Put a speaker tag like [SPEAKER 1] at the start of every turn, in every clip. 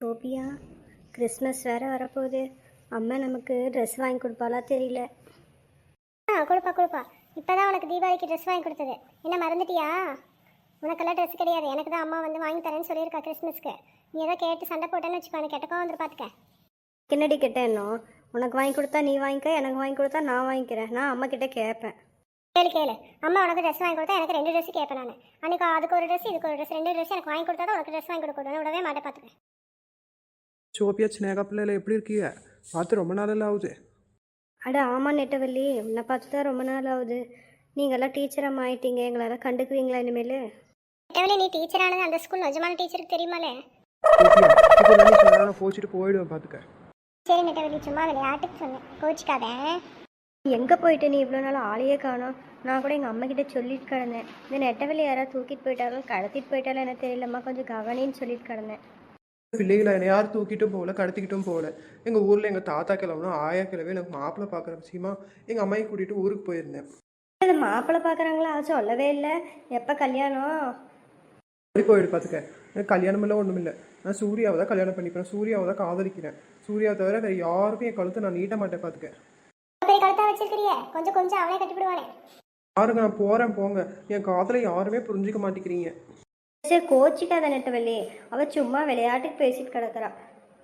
[SPEAKER 1] Sophia Christmas வேற வரப்போகுது. அம்மா நமக்கு ட்ரெஸ் வாங்கி கொடுப்பாளா தெரியல.
[SPEAKER 2] ஆ கொடுப்பா கொடுப்பா. இப்போதான் உனக்கு தீபாவளிக்கு ட்ரெஸ் வாங்கி கொடுத்தது. என்ன மறந்துட்டியா? உனக்கெல்லாம் ட்ரெஸ் கிடையாது. எனக்கு தான் அம்மா வந்து வாங்கி தரேன்னு சொல்லியிருக்கா கிறிஸ்மஸ்க்கு. நீ ஏதோ கேட்டு சண்டை போட்டேன்னு வச்சுக்கோ எனக்கு கெட்டக்கோ வந்து பார்த்துக்க
[SPEAKER 1] என்னடி கேட்டேன்னோ உனக்கு வாங்கி கொடுத்தா நீ வாங்கிக்க எனக்கு வாங்கி கொடுத்தா நான் வாங்கிக்கிறேன். நான் அம்மா கிட்ட கேட்பேன்
[SPEAKER 2] கேளு கேளு. அம்மா உனக்கு ட்ரெஸ் வாங்கி கொடுத்தா எனக்கு ரெண்டு ட்ரெஸ் கேட்பேன் நான். அன்னைக்கு அதுக்கு ஒரு ட்ரெஸ் இதுக்கு ஒரு ட்ரெஸ் ரெண்டு ட்ரெஸ் எனக்கு வாங்கி கொடுத்தா தான் உனக்கு ட்ரெஸ் வாங்கி கொடுக்கணும் விடவே மாட்டேன் பார்த்துக்க
[SPEAKER 3] சோப்பியா சின்னேகா பிள்ளைல எப்படி இருக்கீங்க? பார்த்து ரொம்ப நாளெல்லாம் ஆகுது.
[SPEAKER 1] அட ஆமா நெட்டவள்ளி. உன்னை பார்த்து தான் ரொம்ப நாள் ஆகுது. நீங்களாம் டீச்சராக ஆயிட்டீங்க எங்களெல்லாம் கண்டுக்குவீங்களா இனிமேல்?
[SPEAKER 2] எவ்வளோ நீ டீச்சர் ஆனது அந்த ஸ்கூல் நிஜமான டீச்சருக்கு தெரியுமாலே?
[SPEAKER 3] போச்சுட்டு போயிடுவேன் பார்த்துக்க.
[SPEAKER 2] சரி நெட்டவள்ளி சும்மா விளையாட்டுக்கு சொன்னேன் கோச்சிக்காத.
[SPEAKER 1] எங்கே போயிட்டு நீ இவ்வளோ நாள் ஆளையே காணோம்? நான் கூட எங்கள் அம்மா கிட்ட சொல்லிட்டு கிடந்தேன். இந்த நெட்டவள்ளி யாராவது தூக்கிட்டு போயிட்டாலும் கடத்திட்டு போயிட்டாலும் எனக்கு தெரியலம்மா. கொஞ்சம் கவனின்னு சொல்லிட்டு கிடந்தேன்.
[SPEAKER 3] பிள்ளைகளை என்னை யாரும் தூக்கிட்டும் போகல கடத்திக்கிட்டும் போகல. எங்கள் ஊரில் எங்கள் தாத்தா கிழவனும் ஆயா கிழவே எனக்கு மாப்பிள்ளை பார்க்குற விஷயமா எங்கள் அம்மையை கூட்டிகிட்டு ஊருக்கு போயிருந்தேன்.
[SPEAKER 1] அது மாப்பிள்ளை பார்க்குறாங்களா? சொல்லவே இல்லை. எப்போ கல்யாணம்?
[SPEAKER 3] அப்படி போயிடு பார்த்துக்க கல்யாணம் இல்லை ஒன்றும் இல்லை. நான் சூர்யாவை தான் கல்யாணம் பண்ணிப்பேன். சூர்யாவை தான் காதலிக்கிறேன். சூர்யாவை தவிர வேறு யாருக்கும் என் கழுத்தை நான் நீட்ட மாட்டேன் பார்த்துக்க
[SPEAKER 2] கொஞ்சம் கொஞ்சம் அவனே கட்டிவிடுவானே
[SPEAKER 3] யாருங்க நான் போகிறேன் போங்க. என் காதலை யாருமே புரிஞ்சிக்க மாட்டேங்கிறீங்க.
[SPEAKER 1] சரி கோச்சிக்காத நெட்டவள்ளி அவள் சும்மா விளையாட்டுக்கு பேசிட்டு கிடக்குறா.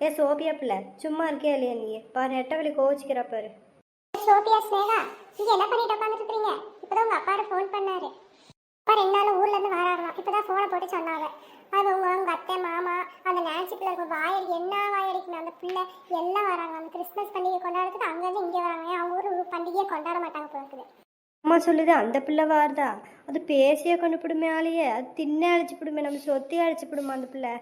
[SPEAKER 1] ஏ சோபியா பிள்ளை சும்மா இருக்கியா இல்லையா நீ? பாரு நெட்டவள்ளி கோச்சிக்கிறா பாரு.
[SPEAKER 2] சோபியா ஸ்னேகா நீங்க என்ன பண்ணிட்டு உட்காந்துருக்கீங்க இப்பதான் உங்க அப்பாட ஃபோன் பண்ணாரு. அப்பா ரெண்டு நாள் ஊர்ல இருந்து வராங்களாம் இப்பதான் போனை போட்டு சொன்னாங்க அது உங்க உங்க அத்தை மாமா அந்த நான்சி பிள்ளை இருக்க வாயடி என்ன வாயடிக்கணும் அந்த பிள்ளை எல்லாம் வராங்க. அந்த கிறிஸ்மஸ் பண்டிகை கொண்டாடுறதுக்கு அங்கேருந்து இங்கே வராங்க. அவங்க ஊர் பண்டிகையை கொண்டாட மாட்டாங்க இருக்குது.
[SPEAKER 1] அம்மா சொல்லுது அந்த பிள்ளை வாருதா? அது பேசியே கொண்டு பிடுமே ஆளையே. அது தின்னே அழிச்சு பிடுமே நம்ம சொத்தி அழிச்சு பிடுமா அந்த பிள்ளை?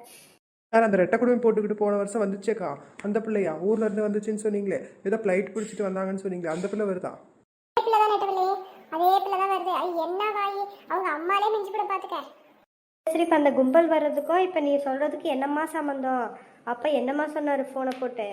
[SPEAKER 3] சார் அந்த ரெட்டை குடும்பம் போட்டுக்கிட்டு போன வருஷம் வந்துச்சேக்கா. அந்த பிள்ளையா? ஊர்ல இருந்து வந்துச்சுன்னு சொன்னீங்களே. ஏதோ ஃப்ளைட் பிடிச்சிட்டு வந்தாங்கன்னு சொன்னீங்களே. அந்த பிள்ளை வருதா?
[SPEAKER 2] அதே பிள்ளை தான் நெட்டவள்ளி. அதே பிள்ளை தான் வருது. அது என்ன வாயி? அவங்க அம்மாலே மிஞ்சி போட பார்த்துக்க
[SPEAKER 1] சரி இப்போ அந்த கும்பல் வர்றதுக்கும் இப்போ நீ சொல்கிறதுக்கு என்னம்மா சம்மந்தம் அப்போ என்னம்மா சொன்னார் ஃபோனை போட்டு?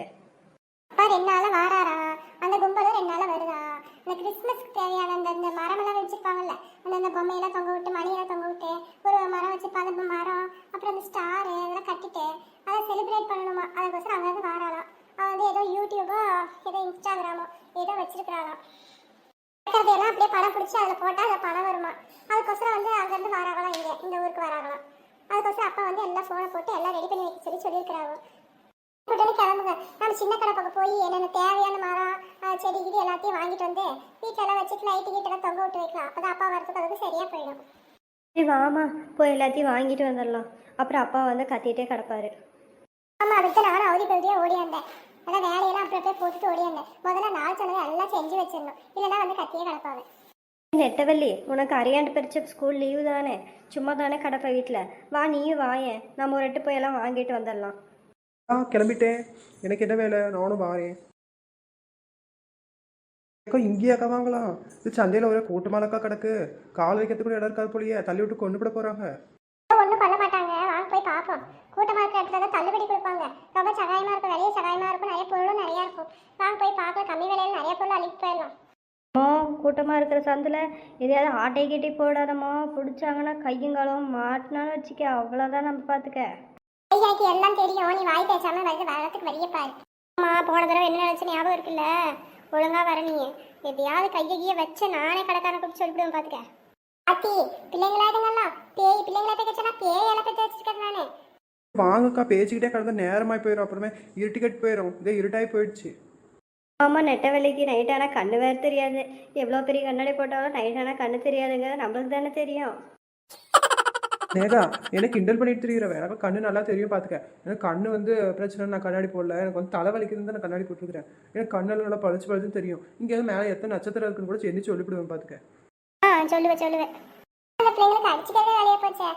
[SPEAKER 2] அப்பா ரெண்டு நாளா வாராரா? அந்த கும்பலும் ரெண்டு நாளா வருதா? இந்த கிறிஸ்மஸ்க்கு தேவையான அந்த இந்த மரமெல்லாம் வச்சிருப்பாங்கல்ல. அந்த அந்த பொம்மையெல்லாம் தொங்க விட்டு மணியெல்லாம் தொங்க விட்டு ஒரு மரம் வச்சிருப்பாங்க அந்த மரம் அப்புறம் அந்த ஸ்டாரு அதெல்லாம் கட்டிட்டு அதை செலிப்ரேட் பண்ணணுமா? அதுக்கோசரம் அங்கேருந்து வாராளாம். அவன் வந்து ஏதோ யூடியூபோ ஏதோ இன்ஸ்டாகிராமோ ஏதோ வச்சிருக்கிறாளாம். எல்லாம் அப்படியே படம் பிடிச்சி அதில் போட்டால் அதில் பணம் வருமா? அதுக்கோசரம் வந்து அங்கேருந்து வராங்களாம் இங்கே இந்த ஊருக்கு வராங்களாம் அதுக்கோசரம் அப்பா வந்து எல்லாம் ஃபோனை போட்டு எல்லாம் ரெடி பண்ணி வைக்க சொல்லி சொல்லியிருக்கிறாங்க. உடனே கிளம்புங்க. நம்ம சின்ன கடை பக்கம் போய் என்னென்ன தேவையான மரம் செடி கிடி எல்லாத்தையும் வாங்கிட்டு வந்து வீட்டில் எல்லாம் வச்சுட்டு லைட்டு கீட்டெல்லாம் தொங்க விட்டு வைக்கலாம். அப்போ அப்பா வரதுக்கு அதுக்கு சரியா போயிடும்.
[SPEAKER 1] சரி வாமா போய் எல்லாத்தையும் வாங்கிட்டு வந்துடலாம். அப்புறம் அப்பா வந்து கத்திட்டே கிடப்பாரு.
[SPEAKER 2] ஆமாம் அதுக்கு நானும் அவதி பகுதியாக ஓடியாந்தேன் அதான் வேலையெல்லாம் அப்புறம் போய் போட்டுட்டு ஓடியாந்தேன் முதல்ல நாள் சொன்னதை எல்லாம் செஞ்சு வச்சிடணும். இல்லைன்னா வந்து கத்தியே கிடப்பாங்க
[SPEAKER 1] நெட்டவள்ளி உனக்கு அரியாண்டு பிரிச்ச ஸ்கூல் லீவு தானே? சும்மா தானே கிடப்ப வீட்டில் வா நீயும் வாயேன். நம்ம ஒரு எட்டு போய் எல்லாம் வாங்கிட்டு வந்துடலாம்.
[SPEAKER 3] ஆ கிளம்பிட்டேன். எனக்கு என்ன வேலை? நானும் வாரேன். அக்கா இங்கேயாக்கா வாங்கலாம் இது சந்தையில் ஒரே கூட்டமாலக்கா கிடக்கு. கால் வைக்கிறதுக்கு கூட இடம் இருக்காது போலியே. தள்ளி விட்டு கொண்டு விட போகிறாங்க
[SPEAKER 2] ஒன்றும் பண்ண மாட்டாங்க. வாங்க போய் பார்ப்போம். கூட்டமாக இருக்கிற இடத்துல தான் தள்ளுபடி கொடுப்பாங்க. ரொம்ப சகாயமாக இருக்கும். நிறைய சகாயமாக இருக்கும். நிறைய பொருளும் நிறையா இருக்கும். வாங்க போய் பார்க்கலாம். கம்மி விலையில் நிறைய பொருள் அள்ளிட்டு போயிடலாம்.
[SPEAKER 1] அம்மா கூட்டமாக இருக்கிற சந்தில் எதையாவது ஆட்டை கட்டி போடாதம்மா. பிடிச்சாங்கன்னா கையுங்காலம் மாட்டினான்னு வச்சுக்க. அவ்வளோதான் நம்ம பார்த்துக்க.
[SPEAKER 2] ஐயாக்கு எல்லாம் தெரியும். நீ வாய் பேசாம வந்து வரத்துக்கு வழிய பாரு. அம்மா போன தடவை என்ன நினைச்சு ஞாபகம் இருக்குல்ல? ஒழுங்கா வர நீ. எப்படியாவது கையை கீய வச்சு நானே கடைக்காரன் கூப்பிட்டு சொல்லிவிடுவேன் பாத்துக்க. அத்தி பிள்ளைங்களாதுங்கல்லாம் பேய் பிள்ளைங்களா பேச்சா பேய் எல்லாம் பேச்சு வச்சிருக்கேன் நானே.
[SPEAKER 3] வாங்கக்கா பேசிக்கிட்டே கிடந்தா நேரமாய் போயிடும் அப்புறமே இருட்டிக்கட் போயிடும் இதே இருட்டாகி போயிடுச்சு.
[SPEAKER 1] ஆமாம் நெட்ட வேலைக்கு நைட் ஆனால் கண்ணு வேறு தெரியாது. எவ்வளோ பெரிய கண்ணாடி போட்டாலும் நைட் ஆனால் கண்ணு தெரியாதுங்கிறது நம்மளுக்கு தானே தெரியும்.
[SPEAKER 3] நேகா எனக்கு கிண்டல் பண்ணிட்டு தெரியுறவ எனக்கு கண்ணு நல்லா தெரியும் பார்த்துக்க எனக்கு கண்ணு வந்து பிரச்சனை நான் கண்ணாடி போடல. எனக்கு வந்து தலைவலிக்குதுன்னு தான் நான் கண்ணாடி போட்டுருக்கிறேன். எனக்கு கண்ணெல்லாம் நல்லா பளிச்சு பளிச்சுன்னு தெரியும். இங்கே மேலே எத்தனை நட்சத்திரம் இருக்குன்னு கூட எண்ணி சொல்லிவிடுவேன் பார்த்துக்க
[SPEAKER 2] சொல்லுவேன் சொல்லுவேன் அந்த பிள்ளைங்களுக்கு அடிச்சுக்கிறதே வேலையா போச்சே?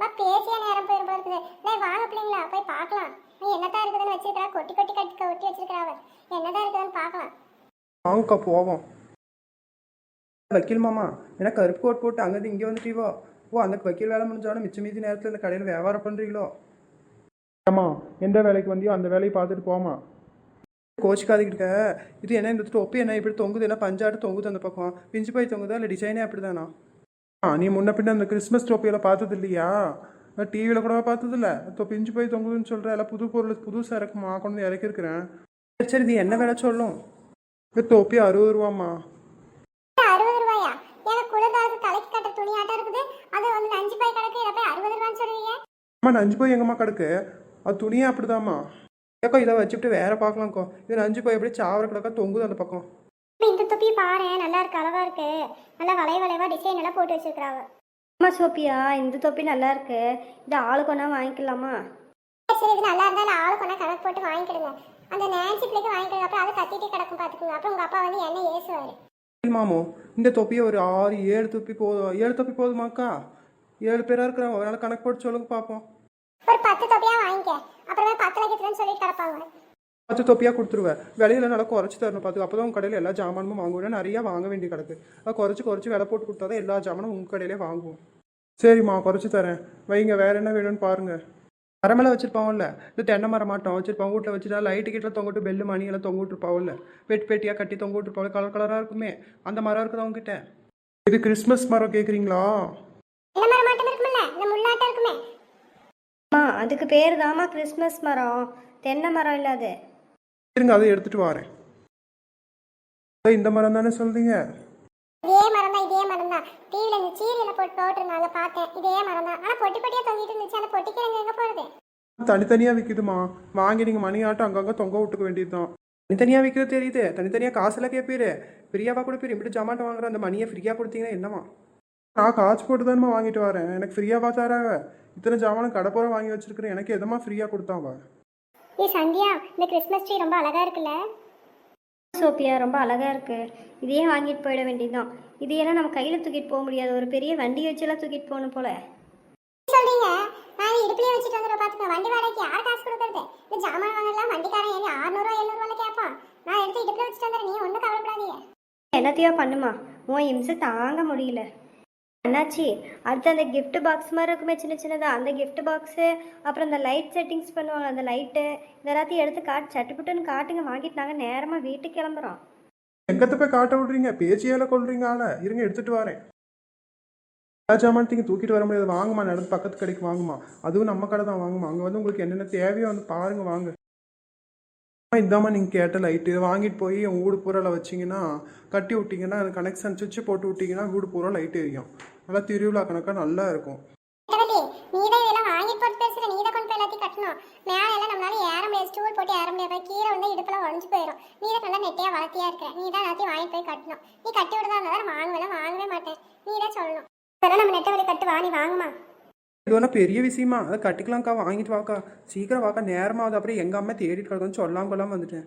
[SPEAKER 2] வா பேசிய நேரம் போயிரும் இருக்குது. வாங்க பிள்ளைங்களா போய் பார்க்கலாம். நீ என்னதான் இருக்குதுன்னு வச்சிருக்கா கொட்டி கொட்டி கட்டி கொட்டி வச்சிருக்கிறாவ என்னதான் இருக்குதுன்னு பார்க்கலாம்.
[SPEAKER 3] வாங்கக்கா போவோம். வக்கீல் மாமா எனக்கு கருப்பு கோட் போட்டு அங்கேருந்து இங்கே வந்துட்டீவோ? ஓ அந்த வக்கீல் வேலை முடிஞ்சாலும் மிச்ச மீதி நேரத்தில் இந்த கடையில் வியாபாரம் பண்ணுறீங்களோ ஆமா எந்த வேலைக்கு வந்தியோ அந்த வேலையை பார்த்துட்டு போமா கோச்சிக்காதுக்கிட்ட இது என்ன இந்த தொப்பி என்ன இப்படி தொங்குது? என்ன பஞ்சாட்டு தொங்குது அந்த பக்கம்? பிஞ்சு போய் தொங்குதா? இல்லை டிசைனே அப்படி தானா ஆ நீ முன்ன பின்ன அந்த கிறிஸ்மஸ் டோப்பியெல்லாம் பார்த்தது இல்லையா? டிவியில் கூட பார்த்ததில்ல இப்போ பிஞ்சு போய் தொங்குதுன்னு சொல்கிற எல்லாம் புது பொருள் புது சரக்குமா கொண்டு வந்து இறக்கிருக்கிறேன் சரி இது என்ன விலை சொல்லும்? தொப்பி அறுபது ரூபாம்மா
[SPEAKER 2] அறுபது ரூபாயா எனக்கு குளிர்காலத்து தலைக்கு கட்ட துணி ஆட்டம் இருக்குது அது வந்து அஞ்சு பாய் கணக்கு இதை போய் அறுபது ரூபான்னு சொல்லுவீங்க
[SPEAKER 3] அம்மா நஞ்சு போய் எங்கம்மா கிடக்கு? அது துணியே அப்படிதாம்மா. ஏக்கோ இதை வச்சுட்டு வேற பார்க்கலாம்க்கோ. இது நஞ்சு போய் எப்படி சாவர கிடக்கா தொங்குது அந்த பக்கம்.
[SPEAKER 2] இந்த தொப்பி பாரு நல்லா இருக்கு அழகா இருக்கு. நல்லா வளைய வளைவா டிசைன் எல்லாம் போட்டு வச்சிருக்காங்க
[SPEAKER 1] அம்மா சோப்பியா? இந்த தொப்பி நல்லா இருக்கு. இது ஆளுக்கு ஒன்றா வாங்கிக்கலாமா?
[SPEAKER 2] சரி இது நல்லா இருந்தா நான் ஆளுக்கு ஒன்றா கணக்கு போட்டு வாங்கிக்கிடுங்க. அந்த நேன்சி பிள்ளைக்கு வாங்கிக்கிடுங்க. அப்புறம் அது கத்திட்டே கிடக்கும் பார்த்துக்குங்க. அப்புறம் உங்க அப்பா வந்து என்ன ஏசுவாரு.
[SPEAKER 3] மாமோ இந்த தொப்பியை ஒரு ஆறு ஏழு தொப்பி போதும் ஏழு தொப்பி போதுமாக்கா? ஏழு பேராக இருக்கிறாங்க. நாள் கணக்கு போட்டு சொல்லுங்க பார்ப்போம்
[SPEAKER 2] ஒரு பத்து தொப்பியா வாங்கிக்க. அப்புறமே பத்து லட்சத்துலன்னு சொல்லிட்டு கிடப்பாங்க.
[SPEAKER 3] பத்து தொப்பியாக கொடுத்துருவேன் விலையில நல்லா குறைச்சி தரணும் பார்த்து அப்போ தான் உங்கள் கடையில் எல்லா ஜாமானும் வாங்குவேன். நிறையா வாங்க வேண்டிய கிடக்கு. அது குறைச்சி குறைச்சி விலை போட்டு கொடுத்தா தான் எல்லா ஜாமானும் உங்கள் கடையிலே வாங்குவோம். சரிம்மா குறைச்சி தரேன். வைங்க வேற என்ன வேணும்னு பாருங்க. மரமெல்லாம் வச்சிருப்பாங்கல்ல? இந்த தென்னை மரம் மாட்டோம் வச்சிருப்பாங்க. வீட்டில் வச்சுட்டா லைட்டு கிட்ட தொங்கிட்டு பெல்லு மணி எல்லாம் தொங்க விட்டுருப்பாங்கல்ல? பெட்டி பெட்டியாக கட்டி தொங்க விட்டுருப்பாங்க. கலர் கலராக இருக்குமே. அந்த மரம் இருக்குதா உங்ககிட்ட இது கிறிஸ்மஸ் மரம் கேட்குறீங்களா
[SPEAKER 2] மரம் மாட்டம் இருக்குமில்ல? இந்த முள்ளாட்டம் இருக்குமே.
[SPEAKER 1] அம்மா அதுக்கு பேர் தாம்மா கிறிஸ்மஸ் மரம். தென்னை மரம் இல்லாது
[SPEAKER 3] இருங்க அதை எடுத்துட்டு வரேன். இந்த மரம் தானே சொல்றீங்க?
[SPEAKER 2] இதே மரம் தான் இதே மரம் தான். டிவில இந்த சீரியல போட்டு போட்டிருந்தாங்க பார்த்தேன். இதே மரம் தான். ஆனா பொட்டி பொட்டியா தொங்கிட்டு இருந்துச்சு. அந்த பொட்டிக்கு எங்க எங்க போறது
[SPEAKER 3] தனித்தனியாக விற்குதுமா வாங்கி நீங்கள் மணி ஆட்டம் அங்கங்கே தொங்க விட்டுக்க வேண்டியது தான் தனித்தனியாக விற்கிறது தெரியுது. தனித்தனியாக காசெல்லாம் கேட்பீரு ஃப்ரீயாவா கொடுப்பீர். இப்படி ஜமாட்டை வாங்குற அந்த மணியை ஃப்ரீயாக கொடுத்தீங்கன்னா என்னம்மா? நான் காசு போட்டு தானம்மா வாங்கிட்டு வரேன். எனக்கு ஃப்ரீயாவா தராங்க இத்தனை ஜாமானும் கடை பூரா வாங்கி வச்சிருக்கிறேன். எனக்கு எதமா ஃப்ரீயாக கொடுத்தாவா
[SPEAKER 2] ஏ சந்தியா இந்த கிறிஸ்மஸ் ட்ரீ ரொம்ப அழகா இருக்குல்ல?
[SPEAKER 1] சோப்பியா ரொம்ப அழகா இருக்கு. இதையே வாங்கிட்டு போயிட வேண்டியதுதான். இதையெல்லாம் நம்ம கையில் தூக்கிட்டு போக முடியாது. ஒரு பெரிய வண்டி வச்செல்லாம் தூக்கிட்டு போகணும் போல.
[SPEAKER 2] சொல்றீங்க? நான் இடுப்புலயே வச்சுட்டு வந்துடுற பாத்துக்க. வண்டி வாடகைக்கு யார் காசு கொடுக்கறது? இந்த ஜாமான் வாங்கலாம் வண்டிக்காரன் ஏறி அறுநூறுவா எழுநூறுவா கேட்பான் நான் எடுத்து இடுப்புல வச்சுட்டு வந்துடுறேன். நீ ஒன்றும் கவலைப்படாதீங்க.
[SPEAKER 1] என்னத்தையோ பண்ணுமா? உன் இம்சை தாங்க முடியல. அண்ணாச்சி அடுத்து அந்த கிஃப்ட் பாக்ஸ் மாதிரி இருக்குமே சின்ன சின்னதாக அந்த கிஃப்ட் பாக்ஸு அப்புறம் அந்த லைட் செட்டிங்ஸ் பண்ணுவாங்க அந்த லைட்டு இதெல்லாத்தையும் எடுத்து காட்டு சட்டுப்புட்டுன்னு காட்டுங்க. வாங்கிட்டு நாங்கள் நேரமாக வீட்டுக்கு கிளம்புறோம்.
[SPEAKER 3] எங்கத்த போய் காட்ட விடுறீங்க? பேச்சியால கொள்றீங்க ஆளை. இருங்க எடுத்துட்டு வரேன். எல்லா ஜாமானத்தையும் தூக்கிட்டு வர முடியாது. வாங்குமா நடந்து பக்கத்து கடைக்கு வாங்குமா அதுவும் நம்ம கடை தான் வாங்குமா அங்கே வந்து உங்களுக்கு என்னென்ன தேவையோ வந்து பாருங்க வாங்க. இதாம்மா இந்தாம்மா நீங்கள் கேட்ட லைட்டு வாங்கிட்டு போய் உங்கள் வீடு பூரால வச்சிங்கன்னா கட்டி விட்டிங்கன்னா அது கனெக்ஷன் சுவிட்ச் போட்டு விட்டிங்கன்னா வீடு பூரா லைட் எரியும் நல்லா திருவிழா கணக்காக நல்லா இருக்கும்.
[SPEAKER 2] நீ தான் இதெல்லாம் வாங்கி போட்டு பேசுற. நீ தான் கொண்டு போய் எல்லாத்தையும் கட்டணும். மேலே எல்லாம் நம்மளால ஏற முடியாது. ஸ்டூல் போட்டு ஏற முடியாது. கீழே வந்து இடுப்புல உடஞ்சு போயிடும் நீ தான் நல்லா நெட்டையா வளர்த்தியா இருக்கிற நீ தான் எல்லாத்தையும் வாங்கி போய் கட்டணும். நீ கட்டி விடுதா இருந்தா நான் வாங்குவேன் வாங்கவே மாட்டேன். நீ தான் சொல்லணும். அதெல்லாம் நம்ம நெட்டை வழி கட்டு. வா நீ வாங்குமா?
[SPEAKER 3] இது ஒன்றும் பெரிய விஷயமா. அதை கட்டிக்கலாம்க்கா வாங்கிட்டு வாக்கா. சீக்கிரம் வாக்கா. நேரமாவது அப்புறம் எங்கள் அம்மா தேடிட்டு கிடக்குன்னு சொல்லாம கொள்ளாம வந்துட்டேன்.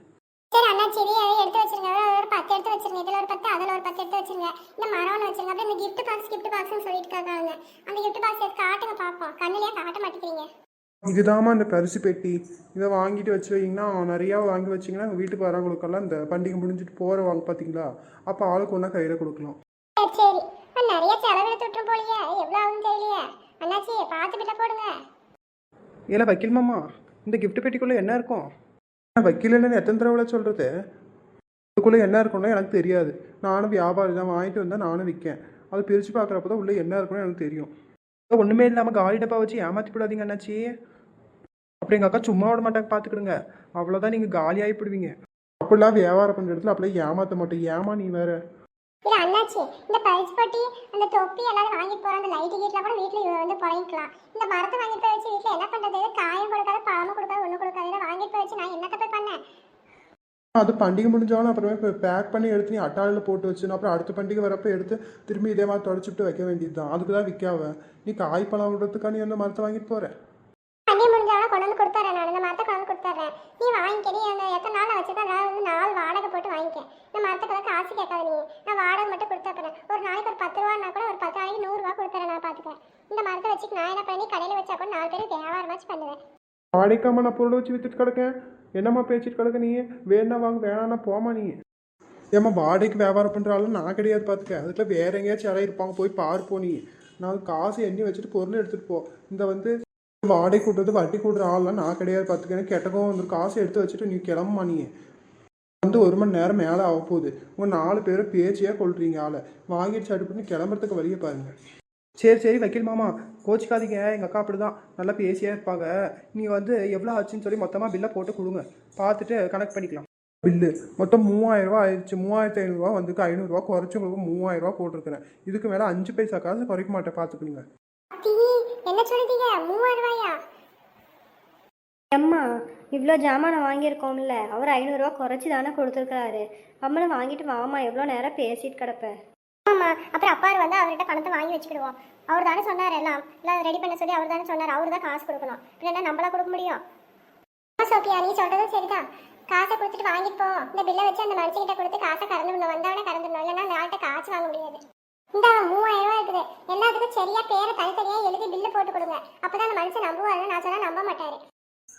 [SPEAKER 2] சரி அண்ணா அதை எடுத்து வச்சிருங்க. ஒரு பத்து எடுத்து வச்சிருங்க. இதுல ஒரு பத்து அதுல ஒரு பத்து எடுத்து வச்சிருங்க. இந்த வச்சிருங்க அப்புறம் இந்த கிஃப்ட் பாக்ஸ் கிஃப்ட் பாக்ஸ்னு சொல்லிட்டு இருக்காங்க அந்த கிஃப்ட் பாக்ஸ் காட்டுங்க பார்ப்போம் கண்ணுலயே காட்ட மாட்டேங்கிறீங்க.
[SPEAKER 3] இதுதாம்மா இந்த பரிசு பெட்டி. இதை வாங்கிட்டு வச்சு வைங்கன்னா நிறையா வாங்கி வச்சிங்கன்னா எங்கள் வீட்டுக்கு வரவங்களுக்கெல்லாம் இந்த பண்டிகை முடிஞ்சிட்டு போகிறவாங்க பார்த்தீங்களா அப்போ ஆளுக்கு ஒன்றா கையில் கொடுக்கலாம்.
[SPEAKER 2] சரி நிறைய செலவெடுத்து விட்டுரும் போலியே. எவ்வளோ ஆகும் தெரியலையே. அண்ணாச்சி பார்த்து பில்ல போடுங்க.
[SPEAKER 3] இல்லை வக்கீல் மாமா இந்த கிஃப்ட் பெட்டிக்குள்ளே என்ன இருக்கும்? வக்கீல் இல்லைன்னு எத்தனை தடவை சொல்கிறது அதுக்குள்ளே என்ன இருக்கும்னா எனக்கு தெரியாது. நானும் வியாபாரி தான். வாங்கிட்டு வந்தால் நானும் விற்கேன் அது பிரித்து பார்க்குறப்ப தான் உள்ளே என்ன இருக்குன்னு எனக்கு தெரியும். ஒன்றுமே இல்லாமல் காலி டப்பா வச்சு ஏமாற்றி விடாதீங்க அண்ணாச்சி. அப்புறம் எங்கள் அக்கா சும்மா விட மாட்டாங்க. பார்த்துக்கிடுங்க அவ்வளோதான் நீங்கள் காலியாகி போடுவீங்க அப்படிலாம் வியாபாரம் பண்ணுற இடத்துல அப்படியே ஏமாற்ற மாட்டேன். ஏமா நீ வேற?
[SPEAKER 2] இல்ல அண்ணாச்சி இந்த பரிசு பட்டி அந்த தொப்பி எல்லாரும் வாங்கிட்டு போற அந்த லைட் கீட்ல கூட வீட்டுல வந்து புழைக்கலாம் இந்த மரத்தை வாங்கிட்டு போய் வச்சு வீட்டுல என்ன பண்றது? காயம் கொடுக்காத பழமும் கொடுக்காத ஒண்ணு கொடுக்காத இதை வாங்கிட்டு போய் வச்சு நான் என்னத்த போய்
[SPEAKER 3] அது பண்டிகை முடிஞ்சாலும் அப்புறமே இப்போ பேக் பண்ணி எடுத்து நீ அட்டாளில் போட்டு வச்சுன்னு அப்புறம் அடுத்த பண்டிகை வரப்போ எடுத்து திரும்பி இதே மாதிரி தொடச்சிட்டு வைக்க வேண்டியது தான் அதுக்கு தான் விற்காவ நீ காய் பழம் விடுறதுக்கா நீ அந்த மரத்தை வாங்கிட்டு போற?
[SPEAKER 2] தண்ணி முடிஞ்சாலும் கொண்டு வந்து கொடுத்துறேன் நான். இந்த மரத்தை கொண்டு வந்து கொடுத்துட்றேன் நீ வாங்கிக்க. நீ அந்த எத்தனை நாள் வச்சுருக்கா நான் வந்து நாலு வாடகை போட்டு வாங்கிக்க. இந்த மரத்துக்கு காசு கேட்காத நீ. நான் வாடகை மட்டும் கொடுத்துறேன் ஒரு நாளைக்கு ஒரு பத்து ரூபான்னா கூட ஒரு பத்து நாளைக்கு நூறுரூவா கொடுத்துறேன் நான் பார்த்துக்க இந்த மரத்தை வச்சுட்டு நான் என்ன பண்ணி கடையில் வச்சா கூட நாலு பேர் வியாபாரமாச்சு பண்ணுவேன்.
[SPEAKER 3] வாடிக்காம நான் பொருளை வச்சு வித்துட்டு கிடக்கேன். என்னம்மா பேசிட்டு கிடக்க நீ? வேணா வாங்க வேணான்னா போமா நீ. ஏம்மா வாடகைக்கு வியாபாரம் பண்ணுறாலும் நான் கிடையாது பார்த்துக்க அதுக்குள்ள வேற எங்கேயாச்சும் யாராவது இருப்பாங்க போய் பார்ப்போ நீ. நான் காசு எண்ணி வச்சுட்டு பொருள் எடுத்துகிட்டு போ. இந்த வந்து வாடகை கூட்டுறது வட்டி கூட்டுற ஆள்லாம் நான் கிடையாது பார்த்துக்க கெட்டக்கும் வந்து காசு எடுத்து வச்சுட்டு நீ கிளம்புமா நீ. வந்து ஒரு மணி நேரம் மேலே ஆக போகுது உங்கள் நாலு பேரும் பேச்சியாக கொள்றீங்க ஆளை. வாங்கிட்டு சாட்டு பண்ணி கிளம்புறதுக்கு வழியை பாருங்கள் சரி சரி வக்கீல் மாமா. கோச்சிக்காதீங்க. எங்கள் அக்கா அப்படி தான் நல்லா பேசியாக இருப்பாங்க. நீங்கள் வந்து எவ்வளோ ஆச்சுன்னு சொல்லி மொத்தமாக பில்லை போட்டு கொடுங்க. பார்த்துட்டு கனெக்ட் பண்ணிக்கலாம். பில்லு மொத்தம் மூவாயிரரூவா ஆயிடுச்சு. மூவாயிரத்தி ஐநூறுரூவா வந்துக்கு ஐநூறுரூவா குறைச்சி உங்களுக்கு மூவாயிரரூவா போட்டிருக்கிறேன். இதுக்கு மேலே அஞ்சு பைசா காசு குறைக்க மாட்டேன். பார்த்துக்கணுங்க
[SPEAKER 2] என்ன ரூபாயா?
[SPEAKER 1] அம்மா இவ்வளோ ஜாமானை வாங்கியிருக்கோம்ல. அவர் ஐநூறுரூவா குறைச்சி தானே கொடுத்துருக்காரு நம்மளும் வாங்கிட்டு வாமா எவ்வளோ நேரம் பேசிட்டு கிடப்ப.
[SPEAKER 2] ஆமா அப்புறம் அப்பாரு வந்து அவர்கிட்ட பணத்தை வாங்கி வச்சுக்கிடுவோம். அவர் தானே சொன்னார் எல்லாம். எல்லாம் ரெடி பண்ண சொல்லி அவர் தானே சொன்னார். அவர் தான் காசு கொடுக்கணும். இல்லைன்னா நம்மளா கொடுக்க முடியும். சோக்கியா நீ சொல்றதும் சரிதான். காசை கொடுத்துட்டு வாங்கிட்டு போ. இந்த பில்லை வச்சு அந்த மனுஷங்கிட்ட கொடுத்து காசை கறந்துடணும். வந்தவனே கறந்துடணும். இல்லைன்னா நாள்கிட்ட காசு வாங்க முடியாது. இந்த மூவாயிரம் ரூபாய் இருக்குது. எல்லாத்துக்கும் சரியா பேரை தனித்தனியா எழுதி பில்லு போட்டு கொடுங்க. அப்பதான் அந்த மனுஷன் நம்புவாரு நான் சொன்னா நம்ப மாட்டாரு.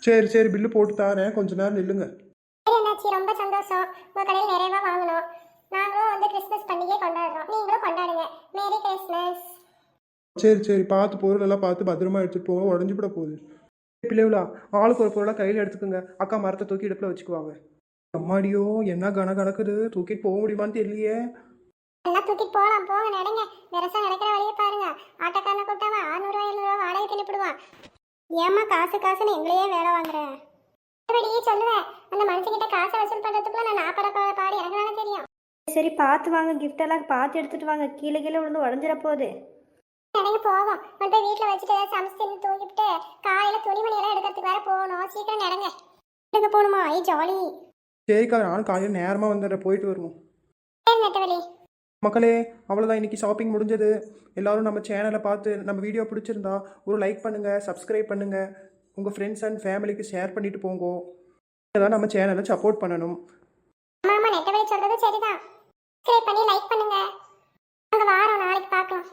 [SPEAKER 3] சரி சரி பில்லு போட்டு தரேன். கொஞ்ச நேரம் நில்லுங்க.
[SPEAKER 2] சரி அண்ணாச்சி ரொம்ப சந்தோஷம். உங்க கடையில் நிறையவா வாங்கணும். நாங்களும் வந்து கிறிஸ்மஸ் பண்டிகை கொண்டாடுறோம். நீங்களும் கொண்டாடுங்க. மேரி கிறிஸ்மஸ்
[SPEAKER 3] சரி சரி. பார்த்து பொருள் எல்லாம் பார்த்து பத்திரமா எடுத்துகிட்டு போங்க. உடஞ்சி விட போகுது. பிள்ளைகளா ஆளுக்கு ஒரு பொருளாக கையில் எடுத்துக்கோங்க. அக்கா மரத்தை தூக்கி இடுப்பில் வச்சுக்குவாங்க. அம்மாடியோ என்ன கண கணக்குது? தூக்கிட்டு போக முடியுமான்னு தெரியலையே.
[SPEAKER 2] எல்லாம் தூக்கிட்டு போகலாம் போங்க நடங்க. வெரசா நடக்கிற வழியை பாருங்க. ஆட்டோக்காரனை கூட்டாவா ஆறுநூறுவா எழுநூறுவா வாடகை திணிப்பிடுவான் ஏம்மா காசு காசுன்னு எங்களையே வேலை வாங்குறேன் சொல்லுவேன். அந்த மனுஷங்கிட்ட காசை வசூல் பண்றதுக்குள்ள நான் நாற்பட பாடி எனக்கு தானே தெரியும்.
[SPEAKER 1] சரி பார்த்து வாங்க. gift எல்லாம் பார்த்து எடுத்துட்டு வாங்க. கீழே கீழே விழுந்து உடஞ்சிட போகுது.
[SPEAKER 2] நடங்க போவோம். கொண்டு போய் வீட்டில் வச்சுட்டு ஏதாவது சமைச்சு தின்னு தூங்கிட்டு காலையில துணிமணி எல்லாம் எடுக்கிறதுக்கு வேற போகணும். சீக்கிரம் நடங்க. எடுக்க போகணுமா? ஐ ஜாலி.
[SPEAKER 3] சரிக்கா நானும் காலையில் நேரமாக வந்துடுறேன். போயிட்டு வருவோம்.
[SPEAKER 2] சரி நெட்டவழி
[SPEAKER 3] மக்களே அவ்வளோதான் இன்னைக்கு ஷாப்பிங் முடிஞ்சது. எல்லாரும் நம்ம சேனலை பார்த்து நம்ம வீடியோ பிடிச்சிருந்தா ஒரு லைக் பண்ணுங்கள் சப்ஸ்கிரைப் பண்ணுங்கள் உங்கள் ஃப்ரெண்ட்ஸ் அண்ட் ஃபேமிலிக்கு ஷேர் பண்ணிட்டு போங்க. இதான் நம்ம சேனலை சப்போர்ட் பண்ணணும்.
[SPEAKER 2] ஆமா ஆமா நெட்டவழி சொல்றது சரிதான். சப்ஸ்கிரைப் பண்ணி லைக் பண்ணுங்க. நாங்க வாரம் நாளைக்கு பார்க்கலாம்.